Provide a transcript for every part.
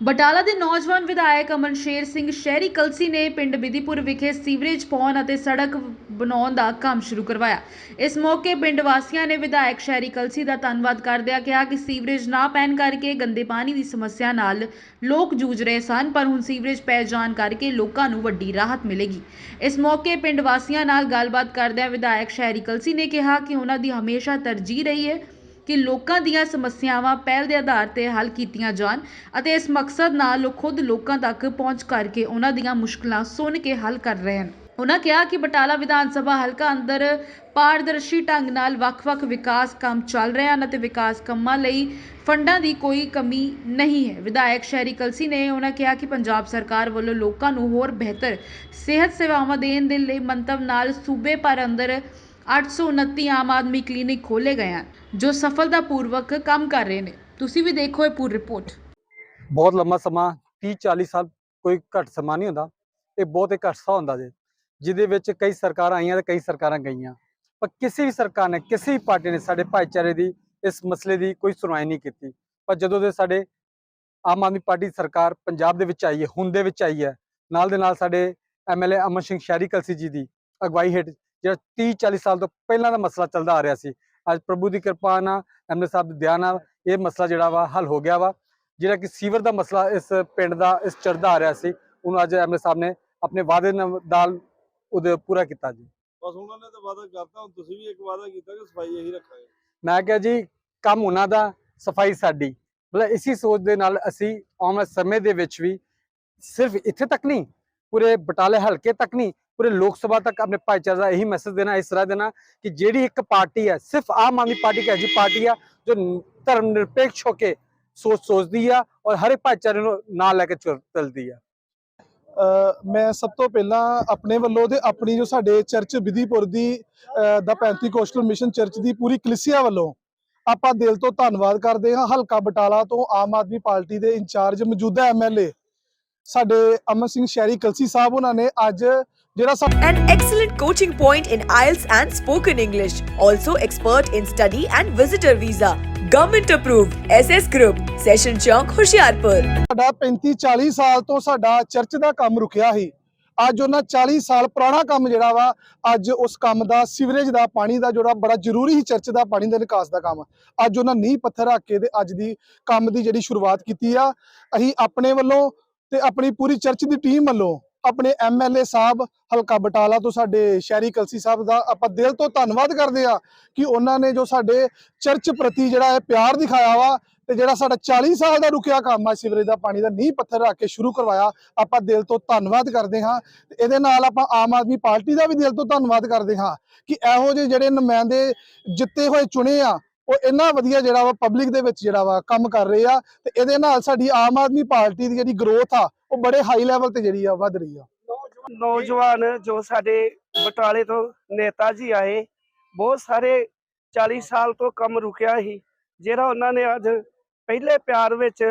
ਬਟਾਲਾ ਦੇ ਨੌਜਵਾਨ ਵਿਧਾਇਕ ਅਮਨਸ਼ੇਰ ਸਿੰਘ ਸ਼ਹਿਰੀ ਕਲਸੀ ਨੇ ਪਿੰਡ ਬਿਧੀਪੁਰ ਵਿਖੇ ਸੀਵਰੇਜ ਪਾਉਣ ਅਤੇ ਸੜਕ ਬਣਾਉਣ ਦਾ ਕੰਮ ਸ਼ੁਰੂ ਕਰਵਾਇਆ। ਇਸ ਮੌਕੇ ਪਿੰਡ ਵਾਸੀਆਂ ਨੇ ਵਿਧਾਇਕ ਸ਼ਹਿਰੀ ਕਲਸੀ ਦਾ ਧੰਨਵਾਦ ਕਰਦਿਆਂ ਕਿਹਾ ਕਿ ਸੀਵਰੇਜ ਨਾ ਪੈਣ ਕਰਕੇ ਗੰਦੇ ਪਾਣੀ ਦੀ ਸਮੱਸਿਆ ਨਾਲ ਲੋਕ ਜੂਝ ਰਹੇ ਸਨ, ਪਰ ਹੁਣ ਸੀਵਰੇਜ ਪੈ ਜਾਣ ਕਰਕੇ ਲੋਕਾਂ ਨੂੰ ਵੱਡੀ ਰਾਹਤ ਮਿਲੇਗੀ। ਇਸ ਮੌਕੇ ਪਿੰਡ ਵਾਸੀਆਂ ਨਾਲ ਗੱਲਬਾਤ ਕਰਦਿਆਂ ਵਿਧਾਇਕ ਸ਼ਹਿਰੀ ਕਲਸੀ ਨੇ ਕਿਹਾ ਕਿ ਉਹਨਾਂ ਦੀ ਹਮੇਸ਼ਾ ਤਰਜੀਹ ਰਹੀ ਹੈ। ਕਿ ਲੋਕਾਂ ਦੀਆਂ ਸਮੱਸਿਆਵਾਂ ਪਹਿਲ ਦੇ ਆਧਾਰ ਤੇ ਹੱਲ ਕੀਤੀਆਂ ਜਾਣ ਅਤੇ ਇਸ ਮਕਸਦ ਨਾਲ ਉਹ ਖੁਦ ਲੋਕਾਂ ਤੱਕ ਪਹੁੰਚ ਕਰਕੇ ਉਹਨਾਂ ਦੀਆਂ ਮੁਸ਼ਕਲਾਂ ਸੁਣ ਕੇ ਹੱਲ ਕਰ ਰਹੇ ਹਨ। ਉਹਨਾਂ ਕਿਹਾ ਕਿ ਬਟਾਲਾ ਵਿਧਾਨ ਸਭਾ ਹਲਕਾ ਅੰਦਰ ਪਾਰਦਰਸ਼ੀ ਢੰਗ ਨਾਲ ਵੱਖ-ਵੱਖ ਵਿਕਾਸ ਕੰਮ ਚੱਲ ਰਹੇ ਹਨ ਅਤੇ ਵਿਕਾਸ ਕੰਮਾਂ ਲਈ ਫੰਡਾਂ ਦੀ ਕੋਈ ਕਮੀ ਨਹੀਂ ਹੈ। ਵਿਧਾਇਕ ਸ਼ਹਿਰੀ ਕਲਸੀ ਨੇ ਉਹਨਾਂ ਕਿਹਾ ਕਿ ਪੰਜਾਬ ਸਰਕਾਰ ਵੱਲੋਂ ਲੋਕਾਂ ਨੂੰ ਹੋਰ ਬਿਹਤਰ ਸਿਹਤ ਸੇਵਾਵਾਂ ਦੇਣ ਦੇ ਲਈ ਮੰਤਵ ਨਾਲ ਸੂਬੇ ਭਰ ਅੰਦਰ 829 ਆਮ ਆਦਮੀ ਕਲੀਨਿਕ ਖੋਲੇ ਗਏ ਹਨ, ਜੋ ਸਫਲਤਾਪੂਰਵਕ ਕੰਮ ਕਰ ਰਹੇ ਨੇ। ਤੁਸੀਂ ਵੀ ਦੇਖੋ ਇਹ ਪੂਰੀ ਰਿਪੋਰਟ। ਬਹੁਤ ਲੰਮਾ ਸਮਾਂ 30 40 ਸਾਲ ਕੋਈ ਘੱਟ ਸਮਾਂ ਨਹੀਂ ਹੁੰਦਾ। ਇਹ ਬਹੁਤ ਇੱਕ ਅਰਸਾ ਹੁੰਦਾ ਜੇ, ਜਿਹਦੇ ਵਿੱਚ ਕਈ ਸਰਕਾਰਾਂ ਆਈਆਂ ਤੇ ਕਈ ਸਰਕਾਰਾਂ ਗਈਆਂ। ਪਰ ਕਿਸੇ ਵੀ ਸਰਕਾਰ ਨੇ, ਕਿਸੇ ਵੀ ਪਾਰਟੀ ਨੇ ਸਾਡੇ ਭਾਈਚਾਰੇ ਦੀ ਇਸ ਮਸਲੇ ਦੀ ਕੋਈ ਸੁਣਵਾਈ ਨਹੀਂ ਕੀਤੀ। ਪਰ ਜਦੋਂ ਦੇ ਸਾਡੇ ਆਮ ਆਦਮੀ ਪਾਰਟੀ ਸਰਕਾਰ ਪੰਜਾਬ ਦੇ ਵਿੱਚ ਆਈ ਹੈ, ਹੁਣ ਦੇ ਵਿੱਚ ਆਈ ਹੈ, ਨਾਲ ਦੇ ਨਾਲ ਸਾਡੇ ਐਮਐਲਏ ਅਮਨ ਸਿੰਘ ਸ਼ਹਿਰੀ ਕਲਸੀ ਜੀ ਦੀ ਅਗਵਾਈ ਹੇਠ ਜਿਹੜਾ 30 40 ਸਾਲ ਤੋਂ ਪਹਿਲਾਂ ਦਾ ਮਸਲਾ ਚੱਲਦਾ ਆ ਰਿਹਾ ਸੀ ਅੱਜ ਪ੍ਰਭੂ ਦੀ ਕਿਰਪਾ ਨਾਲ ਐਮਐਲਏ ਸਾਹਿਬ ਦੇ ਧਿਆਨ ਨਾਲ ਇਹ ਮਸਲਾ ਜਿਹੜਾ ਵਾ ਹੱਲ ਹੋ ਗਿਆ ਵਾ। ਜਿਹੜਾ ਕਿ ਸੀਵਰ ਦਾ ਮਸਲਾ ਇਸ ਪਿੰਡ ਦਾ ਇਸ ਚੜਦਾ ਆ ਰਿਹਾ ਸੀ ਉਹਨੂੰ ਅੱਜ ਐਮਐਲਏ ਸਾਹਿਬ ਨੇ ਆਪਣੇ ਵਾਅਦੇ ਨਾਲ ਨਾਲ ਉਹਦੇ ਪੂਰਾ ਕੀਤਾ ਜੀ। ਬਸ ਉਹਨਾਂ ਨੇ ਤਾਂ ਵਾਅਦਾ ਕਰਤਾ ਹੁਣ ਤੁਸੀਂ ਵੀ ਇੱਕ ਵਾਅਦਾ ਕੀਤਾ ਕਿ ਸਫ਼ਾਈ ਇਹੀ ਰੱਖਾਂਗੇ। ਮੈਂ ਕਿਹਾ ਜੀ ਕੰਮ ਉਹਨਾਂ ਦਾ ਸਫ਼ਾਈ ਸਾਡੀ। ਮਤਲਬ ਇਸੀ ਸੋਚ ਦੇ ਨਾਲ ਅਸੀਂ ਆਉਣ ਵਾਲੇ ਸਮੇਂ ਦੇ ਵਿੱਚ ਵੀ ਸਿਰਫ ਇੱਥੇ ਤੱਕ ਨਹੀਂ ਪੂਰੇ ਬਟਾਲੇ ਹਲਕੇ ਤੱਕ ਨਹੀਂ ਪੂਰੇ ਲੋਕ ਸਭਾ ਤੱਕ ਆਪਣੇ ਭਾਈਚਾਰੇ ਦਾ ਇਹੀ ਮੈਸੇਜ ਦੇਣਾ ਇਸ ਤਰ੍ਹਾਂ ਦੇਣਾ ਕਿ ਜਿਹੜੀ ਇੱਕ ਪਾਰਟੀ ਹੈ ਸਿਰਫ ਆਮ ਆਦਮੀ ਪਾਰਟੀ ਇੱਕ ਐਜੀ ਪਾਰਟੀ ਆ ਜੋ ਧਰਮ ਨਿਰਪੇਖ ਹੋ ਕੇ ਸੋਚ ਸੋਚਦੀ ਆ ਔਰ ਹਰ ਇੱਕ ਭਾਈਚਾਰੇ ਨੂੰ ਨਾਲ ਲੈ ਕੇ ਚੱਲਦੀ ਆ। ਮੈਂ ਸਭ ਤੋਂ ਪਹਿਲਾਂ ਆਪਣੇ ਵੱਲੋਂ ਤੇ ਆਪਣੀ ਜੋ ਸਾਡੇ ਚਰਚ ਵਿਧੀਪੁਰ ਦੀ ਅ, ਦਾ 35 ਮਿਸ਼ਨ ਚਰਚ ਦੀ ਪੂਰੀ ਕਲੀਸਿਆ ਵੱਲੋਂ ਆਪਾਂ ਦਿਲ ਤੋਂ ਧੰਨਵਾਦ ਕਰਦੇ ਹਾਂ। ਹਲਕਾ ਬਟਾਲਾ ਤੋਂ ਆਮ ਆਦਮੀ ਪਾਰਟੀ ਦੇ ਇੰਚਾਰਜ ਮੌਜੂਦਾ ਐਮਐਲਏ ਸਾਡੇ ਅਮਨ ਸਿੰਘ ਸ਼ਹਿਰੀ ਕਲਸੀ ਸਾਹਿਬ ਉਹਨਾਂ ਨੇ ਅੱਜ ਜਿਹੜਾ ਸਾ- An excellent coaching point in IELTS and spoken English. Also expert in study and visitor visa. Government approved. SS Group. Session Chowk, Hoshiarpur. ਸਾਡਾ 35 40 ਸਾਲ ਤੋਂ ਸਾਡਾ ਚਰਚ ਦਾ ਕੰਮ ਰੁਕਿਆ ਸੀ ਅੱਜ ਉਹਨਾਂ 40 ਸਾਲ ਪੁਰਾਣਾ ਕੰਮ ਜਿਹੜਾ ਵਾ ਅੱਜ ਉਸ ਕੰਮ ਦਾ ਸੀਵਰੇਜ ਦਾ ਪਾਣੀ ਦਾ ਜਿਹੜਾ ਬੜਾ ਜ਼ਰੂਰੀ ਸੀ ਚਰਚ ਦਾ ਪਾਣੀ ਦੇ ਨਿਕਾਸ ਦਾ ਕੰਮ ਅੱਜ ਉਹਨਾਂ ਨੀਂਹ ਪੱਥਰ ਰੱਖ ਕੇ ਤੇ ਅੱਜ ਦੀ ਕੰਮ ਦੀ ਜਿਹੜੀ ਸ਼ੁਰੂਆਤ ਕੀਤੀ ਆ ਅਸੀਂ ਆਪਣੇ ਵੱਲੋਂ ਤੇ ਆਪਣੀ ਪੂਰੀ ਚਰਚ ਦੀ ਟੀਮ ਵੱਲੋਂ ਆਪਣੇ ਐਮਐਲਏ ਸਾਹਿਬ, ਹਲਕਾ ਬਟਾਲਾ ਤੋਂ ਸਾਡੇ ਸ਼ਹਿਰੀ ਕਲਸੀ ਸਾਹਿਬ ਦਾ ਆਪਾਂ ਦਿਲ ਤੋਂ ਧੰਨਵਾਦ ਕਰਦੇ ਆ ਕਿ ਉਹਨਾਂ ਨੇ ਜੋ ਸਾਡੇ ਚਰਚ ਪ੍ਰਤੀ ਜਿਹੜਾ ਹੈ ਪਿਆਰ ਦਿਖਾਇਆ ਵਾ ਤੇ ਜਿਹੜਾ ਸਾਡਾ 40 ਸਾਲ ਦਾ ਰੁਕਿਆ ਕੰਮ ਆ, ਸਿਵਰੇਜ ਦਾ ਪਾਣੀ ਦਾ ਨੀਂਹ ਪੱਥਰ ਰੱਖ ਕੇ ਸ਼ੁਰੂ ਕਰਵਾਇਆ, ਆਪਾਂ ਦਿਲ ਤੋਂ ਧੰਨਵਾਦ ਕਰਦੇ ਹਾਂ। ਇਹਦੇ ਨਾਲ ਆਪਾਂ ਆਮ ਆਦਮੀ ਪਾਰਟੀ ਦਾ ਵੀ ਦਿਲ ਤੋਂ ਧੰਨਵਾਦ ਕਰਦੇ ਹਾਂ ਕਿ ਇਹੋ ਜਿਹੇ ਜਿਹੜੇ ਨੁਮਾਇੰਦੇ ਜਿੱਤੇ ਹੋਏ ਚੁਣੇ ਆ ਉਹ ਇੰਨਾ ਵਧੀਆ ਜਿਹੜਾ ਵਾ ਪਬਲਿਕ ਦੇ ਵਿੱਚ ਜਿਹੜਾ ਵਾ ਕੰਮ ਕਰ ਰਹੇ ਆ ਤੇ ਇਹਦੇ ਨਾਲ ਸਾਡੀ ਆਮ ਆਦਮੀ ਪਾਰਟੀ ਦੀ ਜਿਹੜੀ ਗਰੋਥ ਆ, ਉਹ ਬੜੇ ਹਾਈ ਲੈਵਲ ਤੇ ਜਿਹੜੀ ਆ ਵੱਧ ਰਹੀ ਆ। ਨੌਜਵਾਨ ਜੋ ਸਾਡੇ ਬਟਾਲੇ ਤੋਂ ਨੇਤਾ ਜੀ ਆਏ, ਬਹੁਤ ਸਾਰੇ 40 ਸਾਲ ਤੋਂ ਕੰਮ ਰੁਕਿਆ ਸੀ, ਜਿਹੜਾ ਉਹਨਾਂ ਨੇ ਅੱਜ ਪਹਿਲੇ ਪਿਆਰ ਵਿੱਚ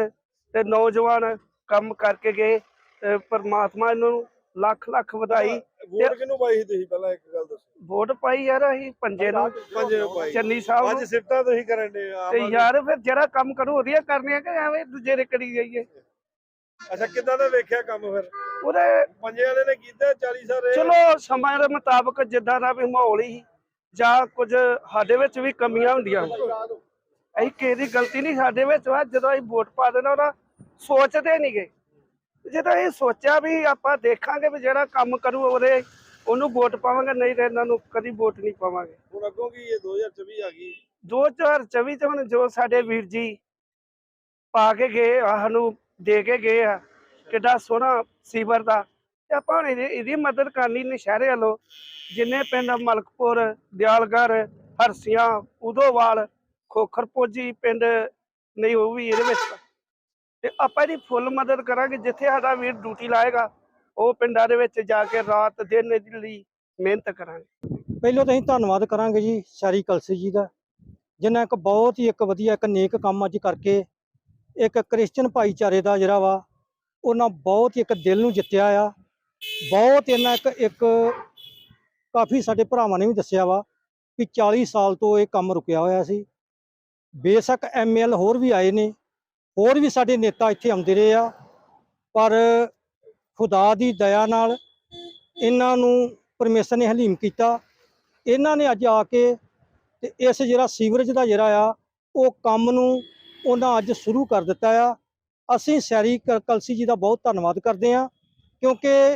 ਤੇ ਨੌਜਵਾਨ ਕੰਮ ਕਰਕੇ ਗਏ, ਤੇ ਪਰਮਾਤਮਾ ਇਹਨਾਂ ਨੂੰ ਲੱਖ ਲੱਖ ਵਧਾਈ ਵੋਟ ਕਿਹਨੂੰ ਪਾਈ ਸੀ ਤੁਸੀਂ ਪਹਿਲਾਂ ਇੱਕ ਗੱਲ ਦੱਸੋ? ਵੋਟ ਪਾਈ ਯਾਰ ਅਸੀਂ ਪੰਜੇ ਨੂੰ। ਪੰਜੇ ਨੂੰ ਪਾਈ। ਚੰਨੀ ਸਾਹਿਬ ਅੱਜ ਨੂੰ। ਸਿਫਤਾਂ ਤੁਸੀਂ ਕਰਨ ਦੇ ਤੇ ਯਾਰ ਫਿਰ ਜਿਹੜਾ ਕੰਮ ਕਰੂ ਉਹਦੀਆਂ ਕਰਨੀਆਂ ਕਿ ਐਵੇਂ ਦੂਜੇ ਦੇ ਕਰੀ ਜਾਈਏ। ਅੱਛਾ ਕਿੱਦਾਂ ਦਾ ਵੇਖਿਆ ਕੰਮ ਫਿਰ? ਉਹਦੇ ਪੰਜੇ ਵਾਲੇ ਨੇ ਕੀਤਾ 40 ਸਾਲ ਰਹੇ? ਚਲੋ ਸਮੇਂ ਦੇ ਮੁਤਾਬਕ ਜਿੱਦਾਂ ਦਾ ਵੀ ਮਾਹੌਲ ਹੀ ਜਾਂ ਕੁਝ ਸਾਡੇ ਵਿੱਚ ਵੀ ਕਮੀਆਂ ਹੁੰਦੀਆਂ। ਅਸੀਂ ਕਿਸੇ ਦੀ ਗਲਤੀ ਨਹੀਂ ਸਾਡੇ ਵਿੱਚ ਵਾ ਜਦੋਂ ਅਸੀਂ ਵੋਟ ਪਾ ਦੇਣਾ ਉਹਦਾ ਸੋਚਦੇ ਨਹੀਂਗੇ ਜਦੋਂ ਇਹ ਸੋਚਿਆ ਵੀ ਆਪਾਂ ਦੇਖਾਂਗੇ ਵੀ ਜਿਹੜਾ ਕੰਮ ਕਰੂ ਉਹਦੇ ਉਹਨੂੰ ਵੋਟ ਪਾਵਾਂਗੇ ਨਹੀਂ ਤੇ ਇਹਨਾਂ ਨੂੰ ਕਦੀ ਵੋਟ ਨਹੀਂ ਪਾਵਾਂਗੇ। ਹੁਣ ਅੱਗੋਂ ਕੀ ਇਹ 2024 ਆ ਗਈ? 2024 ਚ ਹੁਣ ਜੋ ਸਾਡੇ ਵੀਰ ਜੀ ਪਾ ਕੇ ਗਏ ਆ ਸਾਨੂੰ ਦੇ ਕੇ ਗਏ ਆ ਕਿੱਡਾ ਸੋਹਣਾ ਸੀਵਰ ਦਾ ਤੇ ਆਪਾਂ ਹੁਣ ਇਹਦੀ ਇਹਦੀ ਮਦਦ ਕਰਨੀ ਨਸ਼ਹਿਰੇ ਵੱਲੋਂ। ਜਿੰਨੇ ਪਿੰਡ ਮਲਕਪੁਰ ਦਿਆਲਗੜ੍ਹ ਹਰਸੀਆਂ ਉਦੋਵਾਲ ਖੋਖਰਪੋਜੀ ਪਿੰਡ ਨਹੀਂ ਉਹ ਵੀ ਇਹਦੇ ਵਿੱਚ। ਤੇ ਆਪਾਂ ਇਹਦੀ ਫੁੱਲ ਮਦਦ ਕਰਾਂਗੇ, ਜਿੱਥੇ ਸਾਡਾ ਵੀਰ ਡਿਊਟੀ ਲਾਏਗਾ, ਉਹ ਪਿੰਡਾਂ ਦੇ ਵਿੱਚ ਜਾ ਕੇ ਰਾਤ, ਦਿਨ ਇਹਦੇ ਲਈ ਮਿਹਨਤ ਕਰਾਂਗੇ। ਪਹਿਲਾਂ ਤਾਂ ਅਸੀਂ ਧੰਨਵਾਦ ਕਰਾਂਗੇ ਜੀ ਸ਼ਾਰੀ ਕਲਸੀ ਜੀ ਦਾ ਜਿਨ੍ਹਾਂ ਇੱਕ ਬਹੁਤ ਹੀ ਇੱਕ ਵਧੀਆ, ਇੱਕ ਨੇਕ ਕੰਮ ਅੱਜ ਕਰਕੇ, ਇੱਕ ਕ੍ਰਿਸਚੀਅਨ ਭਾਈਚਾਰੇ ਦਾ ਜਿਹੜਾ ਵਾ, ਉਹਨਾਂ ਬਹੁਤ ਹੀ ਇੱਕ ਦਿਲ ਨੂੰ ਜਿੱਤਿਆ ਆ, ਬਹੁਤ ਇਹਨਾਂ ਇੱਕ ਇੱਕ ਕਾਫੀ ਸਾਡੇ ਭਰਾਵਾਂ ਨੇ ਵੀ ਦੱਸਿਆ ਵਾ ਕਿ 40 ਸਾਲ ਤੋਂ ਇਹ ਕੰਮ ਰੁਕਿਆ ਹੋਇਆ ਸੀ। ਬੇਸ਼ੱਕ ਐਮਐਲ ਹੋਰ ਵੀ ਆਏ ਨੇ ਹੋਰ ਵੀ ਸਾਡੇ ਨੇਤਾ ਇੱਥੇ ਆਉਂਦੇ ਰਹੇ ਆ, ਪਰ ਖੁਦਾ ਦੀ ਦਇਆ ਨਾਲ ਇਹਨਾਂ ਨੂੰ ਪਰਮੇਸ਼ਰ ਨੇ ਹਲੀਮ ਕੀਤਾ। ਇਹਨਾਂ ਨੇ ਅੱਜ ਆ ਕੇ ਤੇ ਇਸ ਜਿਹੜਾ ਸੀਵਰੇਜ ਦਾ ਜਿਹੜਾ ਆ, ਉਹ ਕੰਮ ਨੂੰ ਉਹਨਾਂ ਅੱਜ ਸ਼ੁਰੂ ਕਰ ਦਿੱਤਾ ਆ। ਅਸੀਂ ਸੈਰੀ ਕ- ਕਲਸੀ ਜੀ ਦਾ ਬਹੁਤ ਧੰਨਵਾਦ ਕਰਦੇ ਆ ਕਿਉਂਕਿ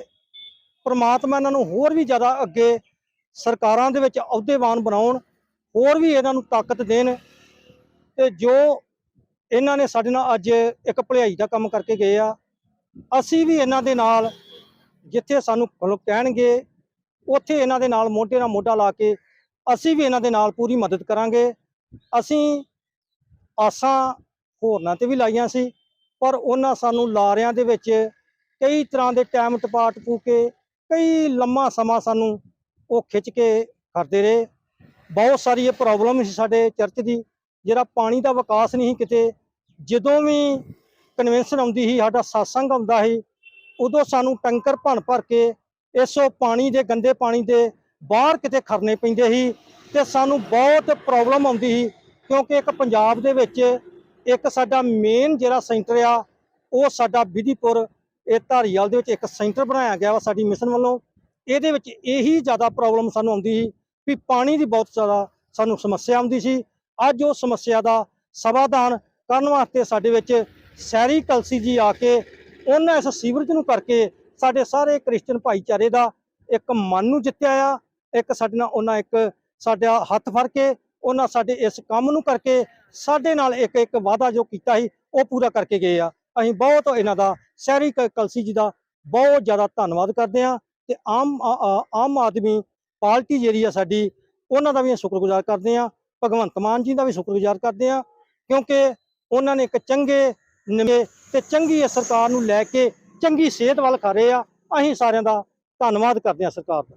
ਪ੍ਰਮਾਤਮਾ ਇਹਨਾਂ ਨੂੰ ਹੋਰ ਵੀ ਜ਼ਿਆਦਾ ਅੱਗੇ ਸਰਕਾਰਾਂ ਦੇ ਵਿੱਚ ਅਹੁਦੇਵਾਨ ਬਣਾਉਣ, ਹੋਰ ਵੀ ਇਹਨਾਂ ਨੂੰ ਤਾਕਤ ਦੇਣ। ਤੇ ਜੋ ਇਹਨਾਂ ਨੇ ਸਾਡੇ ਨਾਲ ਅੱਜ ਇੱਕ ਭਲਾਈ ਦਾ ਕੰਮ ਕਰਕੇ ਗਏ ਆ। ਅਸੀਂ ਵੀ ਇਹਨਾਂ ਦੇ ਨਾਲ ਜਿੱਥੇ ਸਾਨੂੰ ਕਹਿਣਗੇ, ਉੱਥੇ ਇਹਨਾਂ ਦੇ ਨਾਲ ਮੋਢੇ ਨਾਲ ਮੋਢਾ ਲਾ ਕੇ ਅਸੀਂ ਵੀ ਇਹਨਾਂ ਦੇ ਨਾਲ ਪੂਰੀ ਮਦਦ ਕਰਾਂਗੇ। ਅਸੀਂ ਆਸਾਂ ਹੋਰਨਾਂ ਤੇ ਵੀ ਲਾਈਆਂ ਸੀ, ਪਰ ਉਹਨਾਂ ਸਾਨੂੰ ਲਾਰਿਆਂ ਦੇ ਵਿੱਚ ਕਈ ਤਰ੍ਹਾਂ ਦੇ ਟਾਈਮ ਟਪਾ ਟਪੂ ਕੇ ਕਈ ਲੰਮਾ ਸਮਾਂ ਸਾਨੂੰ ਉਹ ਖਿੱਚ ਕੇ ਕਰਦੇ ਰਹੇ। ਬਹੁਤ ਸਾਰੀ ਇਹ ਪ੍ਰੋਬਲਮ ਸੀ ਸਾਡੇ ਚਰਚ ਦੀ, ਜਿਹੜਾ ਪਾਣੀ ਦਾ ਵਿਕਾਸ ਨਹੀਂ ਸੀ ਕਿਤੇ ਜਦੋਂ ਵੀ ਕਨਵੈਨਸ਼ਨ ਆਉਂਦੀ ਸੀ, ਸਾਡਾ satsang ਆਉਂਦਾ ਸੀ, ਉਦੋਂ ਸਾਨੂੰ ਟੈਂਕਰ ਭਣ ਭਰ ਕੇ ਇਸੋ ਪਾਣੀ ਦੇ, ਗੰਦੇ ਪਾਣੀ ਦੇ ਬਾਹਰ ਕਿਤੇ ਖਰਨੇ ਪੈਂਦੇ ਸੀ ਤੇ ਸਾਨੂੰ ਬਹੁਤ ਪ੍ਰੋਬਲਮ ਆਉਂਦੀ ਸੀ ਕਿਉਂਕਿ ਇੱਕ ਪੰਜਾਬ ਦੇ ਵਿੱਚ ਇੱਕ ਸਾਡਾ ਮੇਨ ਜਿਹੜਾ ਸੈਂਟਰ ਆ, ਉਹ ਸਾਡਾ ਵਿਧੀਪੁਰ ਇਹ ਧਾਰੀਵਾਲ ਦੇ ਵਿੱਚ ਇੱਕ ਸੈਂਟਰ ਬਣਾਇਆ ਗਿਆ ਵਾ ਸਾਡੀ ਮਿਸ਼ਨ ਵੱਲੋਂ। ਇਹਦੇ ਵਿੱਚ ਇਹੀ ਜ਼ਿਆਦਾ ਪ੍ਰੋਬਲਮ ਸਾਨੂੰ ਆਉਂਦੀ ਸੀ ਵੀ ਪਾਣੀ ਦੀ ਬਹੁਤ ਜ਼ਿਆਦਾ ਸਾਨੂੰ ਸਮੱਸਿਆ ਆਉਂਦੀ ਸੀ। ਅੱਜ ਉਹ ਸਮੱਸਿਆ ਦਾ ਸਮਾਧਾਨ ਕਰਨ ਵਾਸਤੇ ਸਾਡੇ ਵਿੱਚ ਸਹਿਰੀ ਕਲਸੀ ਜੀ ਆ ਕੇ ਉਹਨਾਂ ਇਸ ਸੀਵਰੇਜ ਨੂੰ ਕਰਕੇ ਸਾਡੇ ਸਾਰੇ ਕ੍ਰਿਸਚੀਅਨ ਭਾਈਚਾਰੇ ਦਾ ਇੱਕ ਮਨ ਨੂੰ ਜਿੱਤਿਆ ਆ। ਇੱਕ ਸਾਡੇ ਨਾਲ ਉਹਨਾਂ ਇੱਕ ਸਾਡਾ ਹੱਥ ਫੜ ਕੇ ਉਹਨਾਂ ਸਾਡੇ ਇਸ ਕੰਮ ਨੂੰ ਕਰਕੇ ਸਾਡੇ ਨਾਲ ਇੱਕ ਇੱਕ ਵਾਅਦਾ ਜੋ ਕੀਤਾ ਸੀ, ਉਹ ਪੂਰਾ ਕਰਕੇ ਗਏ ਆ। ਅਸੀਂ ਬਹੁਤ ਇਹਨਾਂ ਦਾ ਸ਼ਹਿਰੀ ਕ- ਕਲਸੀ ਜੀ ਦਾ ਬਹੁਤ ਜ਼ਿਆਦਾ ਧੰਨਵਾਦ ਕਰਦੇ ਆ ਤੇ ਆਮ ਆਮ ਆਦਮੀ ਪਾਰਟੀ ਜਿਹੜੀ ਆ ਸਾਡੀ, ਉਹਨਾਂ ਦਾ ਵੀ ਅਸੀਂ ਸ਼ੁਕਰਗੁਜ਼ਾਰ ਕਰਦੇ ਆ ਭਗਵੰਤ ਮਾਨ ਜੀ ਦਾ ਵੀ ਸ਼ੁਕਰਗੁਜ਼ਾਰ ਕਰਦੇ ਆ ਕਿਉਂਕਿ ਉਹਨਾਂ ਨੇ ਇੱਕ ਚੰਗੇ ਨਵੇਂ ਤੇ ਚੰਗੀ ਸਰਕਾਰ ਨੂੰ ਲੈ ਕੇ ਚੰਗੀ ਸਿਹਤ ਵੱਲ ਕਰ ਰਹੇ ਆ। ਅਸੀਂ ਸਾਰਿਆਂ ਦਾ ਧੰਨਵਾਦ ਕਰਦੇ ਆ ਸਰਕਾਰ ਦਾ।